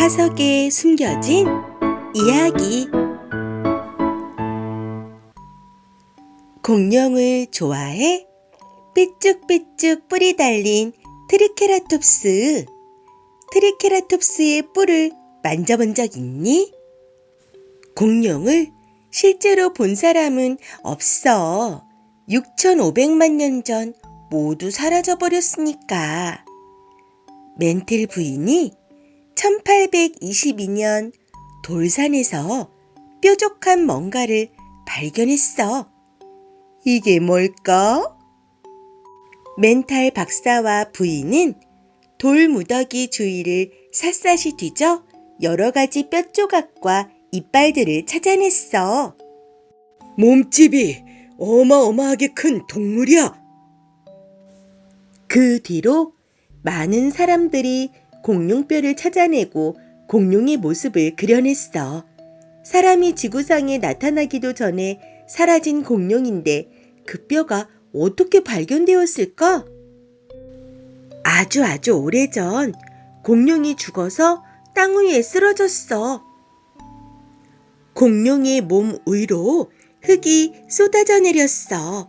화석에 숨겨진 이야기 공룡을 좋아해? 삐쭉삐쭉 뿔이 달린 트리케라톱스. 트리케라톱스의 뿔을 만져본 적 있니? 공룡을 실제로 본 사람은 없어. 6,500만 년 전 모두 사라져 버렸으니까. 멘틀 부인이 1822년 돌산에서 뾰족한 뭔가를 발견했어. 이게 뭘까? 멘탈 박사와 부인은 돌 무더기 주위를 샅샅이 뒤져 여러 가지 뼈 조각과 이빨들을 찾아냈어. 몸집이 어마어마하게 큰 동물이야. 그 뒤로 많은 사람들이 공룡뼈를 찾아내고 공룡의 모습을 그려냈어. 사람이 지구상에 나타나기도 전에 사라진 공룡인데 그 뼈가 어떻게 발견되었을까? 아주 아주 오래전 공룡이 죽어서 땅 위에 쓰러졌어. 공룡의 몸 위로 흙이 쏟아져 내렸어.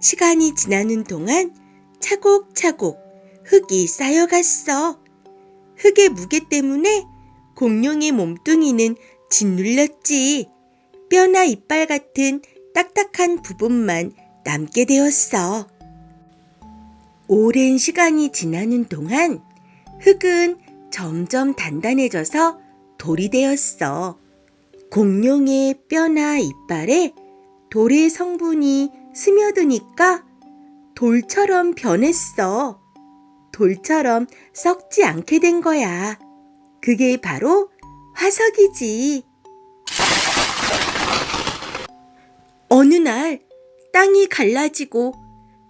시간이 지나는 동안 차곡차곡 흙이 쌓여갔어. 흙의 무게 때문에 공룡의 몸뚱이는 짓눌렸지. 뼈나 이빨 같은 딱딱한 부분만 남게 되었어. 오랜 시간이 지나는 동안 흙은 점점 단단해져서 돌이 되었어. 공룡의 뼈나 이빨에 돌의 성분이 스며드니까 돌처럼 변했어. 돌처럼 썩지 않게 된 거야. 그게 바로 화석이지. 어느 날 땅이 갈라지고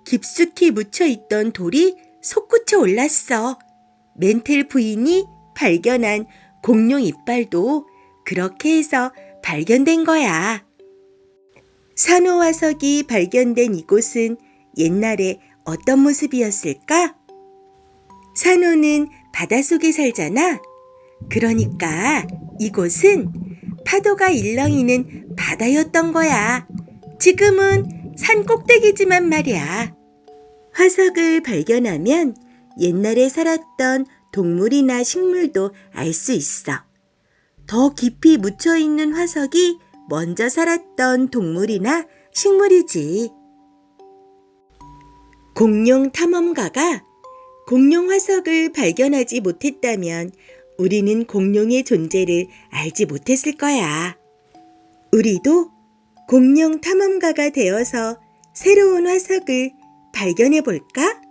깊숙이 묻혀 있던 돌이 솟구쳐 올랐어. 멘틀 부인이 발견한 공룡 이빨도 그렇게 해서 발견된 거야. 산호화석이 발견된 이곳은 옛날에 어떤 모습이었을까? 산호는 바닷속에 살잖아. 그러니까 이곳은 파도가 일렁이는 바다였던 거야. 지금은 산 꼭대기지만 말이야. 화석을 발견하면 옛날에 살았던 동물이나 식물도 알 수 있어. 더 깊이 묻혀 있는 화석이 먼저 살았던 동물이나 식물이지. 공룡 탐험가가 공룡 화석을 발견하지 못했다면 우리는 공룡의 존재를 알지 못했을 거야. 우리도 공룡 탐험가가 되어서 새로운 화석을 발견해 볼까?